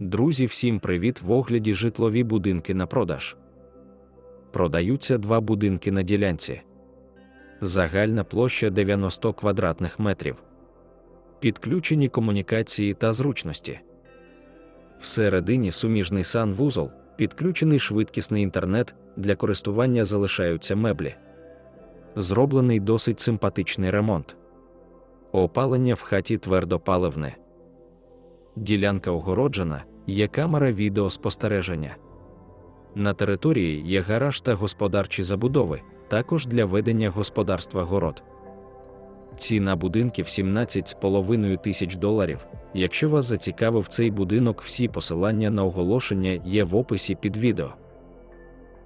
Друзі, всім привіт! В огляді житлові будинки на продаж. Продаються два будинки на ділянці. Загальна площа 90 квадратних метрів. Підключені комунікації та зручності. Всередині суміжний санвузол, підключений швидкісний інтернет, для користування залишаються меблі. Зроблений досить симпатичний ремонт. Опалення в хаті твердопаливне. Ділянка огороджена, є камера відеоспостереження. На території є гараж та господарчі забудови, також для ведення господарства город. Ціна будинків 17,5 тисяч доларів. Якщо вас зацікавив цей будинок, всі посилання на оголошення є в описі під відео.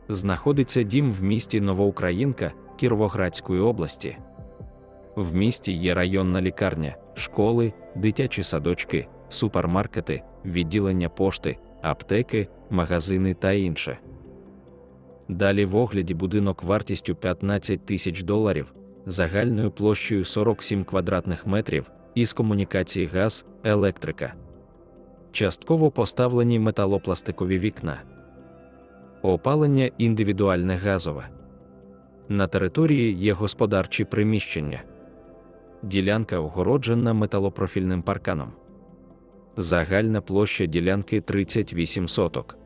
Знаходиться дім в місті Новоукраїнка Кіровоградської області. В місті є районна лікарня, школи, дитячі садочки, супермаркети, відділення пошти, аптеки, магазини та інше. Далі в огляді будинок вартістю 15 тисяч доларів, загальною площею 47 квадратних метрів, із комунікації газ, електрика. Частково поставлені металопластикові вікна. Опалення індивідуальне газове. На території є господарчі приміщення. Ділянка огороджена металопрофільним парканом. Загальна площа ділянки 38 соток.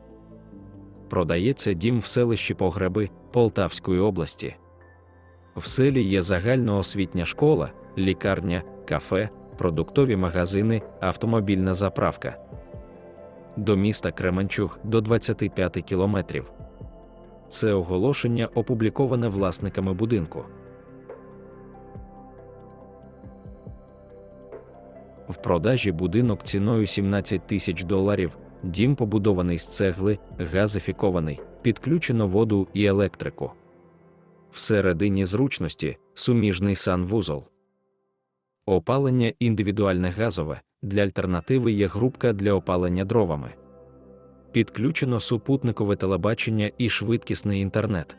Продається дім в селищі Погреби Полтавської області. В селі є загальноосвітня школа, лікарня, кафе, продуктові магазини, автомобільна заправка. До міста Кременчуг до 25 кілометрів. Це оголошення опубліковане власниками будинку. Продажі будинок ціною 17 тисяч доларів, дім побудований з цегли, газифікований, підключено воду і електрику. Всередині зручності суміжний санвузол. Опалення індивідуальне газове, для альтернативи є грубка для опалення дровами. Підключено супутникове телебачення і швидкісний інтернет.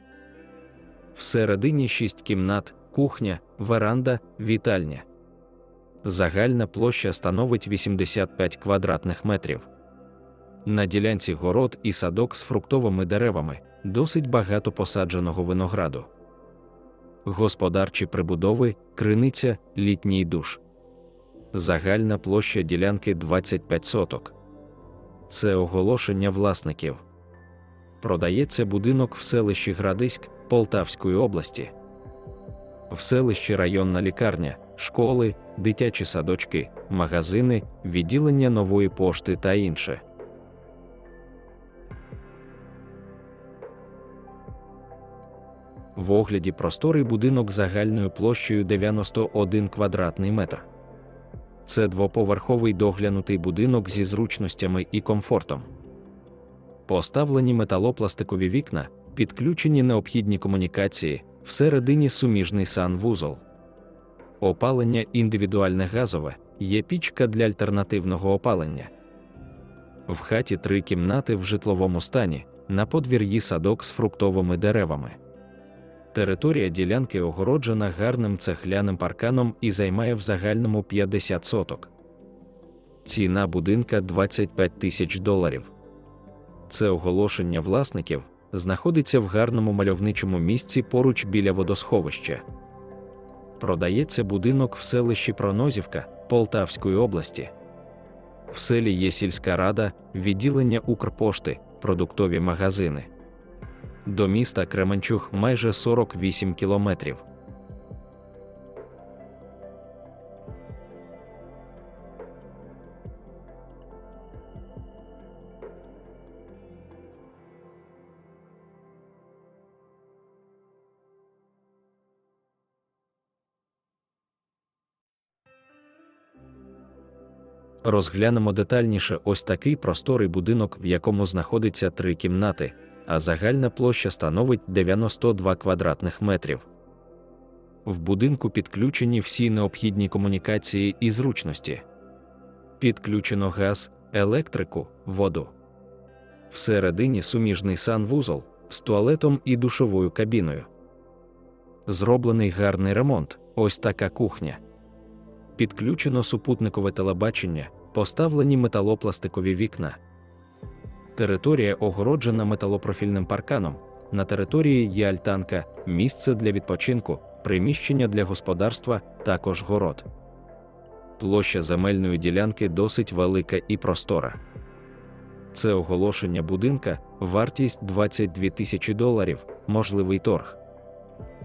Всередині 6 кімнат, кухня, веранда, вітальня. Загальна площа становить 85 квадратних метрів. На ділянці город і садок з фруктовими деревами, досить багато посадженого винограду. Господарчі прибудови, криниця, літній душ. Загальна площа ділянки 25 соток. Це оголошення власників. Продається будинок в селищі Градиськ Полтавської області. В селищі районна лікарня, школи, дитячі садочки, магазини, відділення нової пошти та інше. В огляді просторий будинок загальною площею 91 квадратний метр. Це двоповерховий доглянутий будинок зі зручностями і комфортом. Поставлені металопластикові вікна, підключені необхідні комунікації, всередині суміжний санвузол. Опалення індивідуальне газове, є пічка для альтернативного опалення. В хаті три кімнати в житловому стані, на подвір'ї садок з фруктовими деревами. Територія ділянки огороджена гарним цегляним парканом і займає в загальному 50 соток. Ціна будинка 25 тисяч доларів. Це оголошення власників знаходиться в гарному мальовничому місці поруч біля водосховища. Продається будинок в селищі Пронозівка Полтавської області. В селі є сільська рада, відділення Укрпошти, продуктові магазини. До міста Кременчуг майже 48 кілометрів. Розглянемо детальніше ось такий просторий будинок, в якому знаходиться три кімнати, а загальна площа становить 92 квадратних метрів. В будинку підключені всі необхідні комунікації і зручності. Підключено газ, електрику, воду. Всередині суміжний санвузол з туалетом і душовою кабіною. Зроблений гарний ремонт, ось така кухня. Підключено супутникове телебачення, поставлені металопластикові вікна, Територія огороджена металопрофільним парканом. На території є альтанка, місце для відпочинку, приміщення для господарства, також город. Площа земельної ділянки досить велика і простора. Це оголошення будинка, вартість 22 тисячі доларів, можливий торг.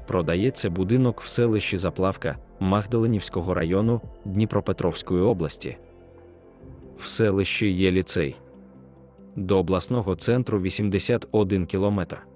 Продається будинок в селищі Заплавка Магдаленівського району Дніпропетровської області. В селищі є ліцей. До обласного центру 81 кілометр.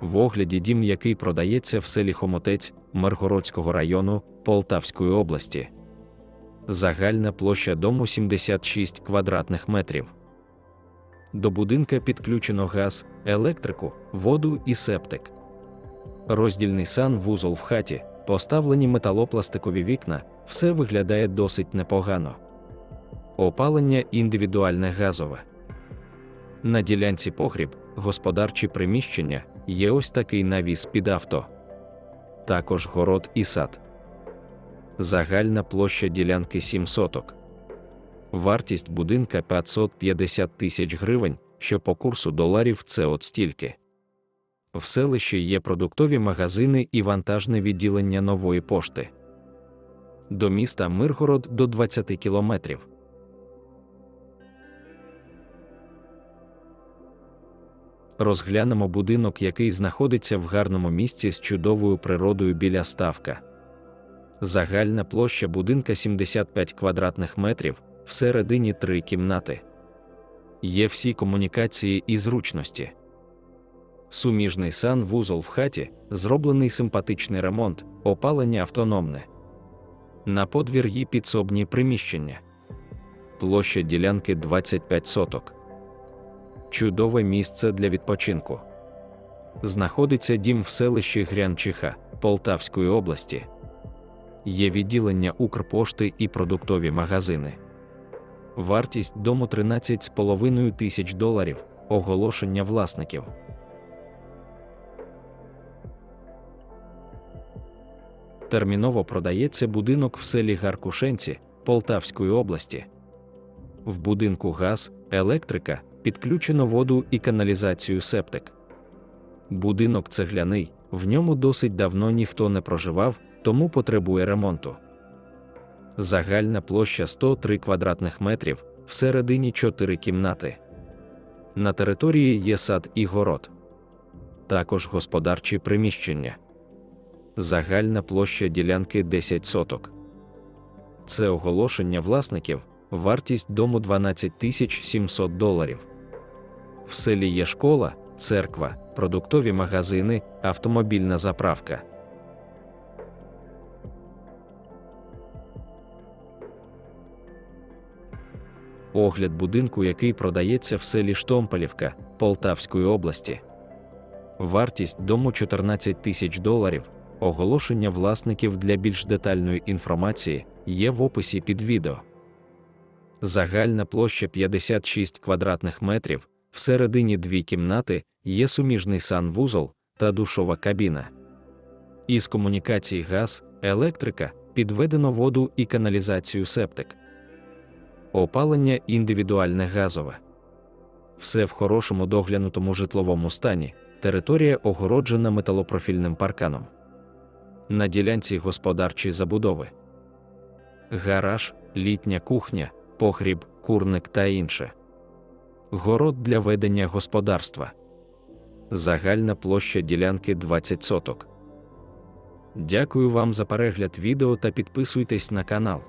В огляді дім, який продається в селі Хомотець Миргородського району Полтавської області. Загальна площа дому 76 квадратних метрів. До будинка підключено газ, електрику, воду і септик. Роздільний сан вузол в хаті, поставлені металопластикові вікна, все виглядає досить непогано. Опалення індивідуальне газове. На ділянці погріб, господарчі приміщення, є ось такий навіс під авто. Також город і сад. Загальна площа ділянки 7 соток. Вартість будинка 550 тисяч гривень, що по курсу доларів це от стільки. В селищі є продуктові магазини і вантажне відділення нової пошти. До міста Миргород до 20 кілометрів. Розглянемо будинок, який знаходиться в гарному місці з чудовою природою біля ставка. Загальна площа будинка 75 квадратних метрів, всередині три кімнати. Є всі комунікації і зручності. Суміжний сан вузол в хаті, зроблений симпатичний ремонт, опалення автономне. На подвір'ї підсобні приміщення. Площа ділянки 25 соток. Чудове місце для відпочинку. Знаходиться дім в селищі Грянчиха Полтавської області. Є відділення Укрпошти і продуктові магазини. Вартість дому 13,5 тисяч доларів. Оголошення власників. Терміново продається будинок в селі Гаркушенці Полтавської області. В будинку газ, електрика, підключено воду і каналізацію септик. Будинок цегляний, в ньому досить давно ніхто не проживав, тому потребує ремонту. Загальна площа 103 квадратних метрів, всередині 4 кімнати. На території є сад і город. Також господарчі приміщення. Загальна площа ділянки 10 соток. Це оголошення власників, вартість дому 12 тисяч 700 доларів. В селі є школа, церква, продуктові магазини, автомобільна заправка. Огляд будинку, який продається в селі Штомпелівка Полтавської області. Вартість дому 14 тисяч доларів. Оголошення власників для більш детальної інформації є в описі під відео. Загальна площа 56 квадратних метрів, всередині дві кімнати, є суміжний санвузол та душова кабіна. Із комунікацій газ, електрика, підведено воду і каналізацію септик. Опалення індивідуальне газове. Все в хорошому доглянутому житловому стані, територія огороджена металопрофільним парканом. На ділянці господарчі забудови. Гараж, літня кухня, погріб, курник та інше. Город для ведення господарства. Загальна площа ділянки 20 соток. Дякую вам за перегляд відео та підписуйтесь на канал.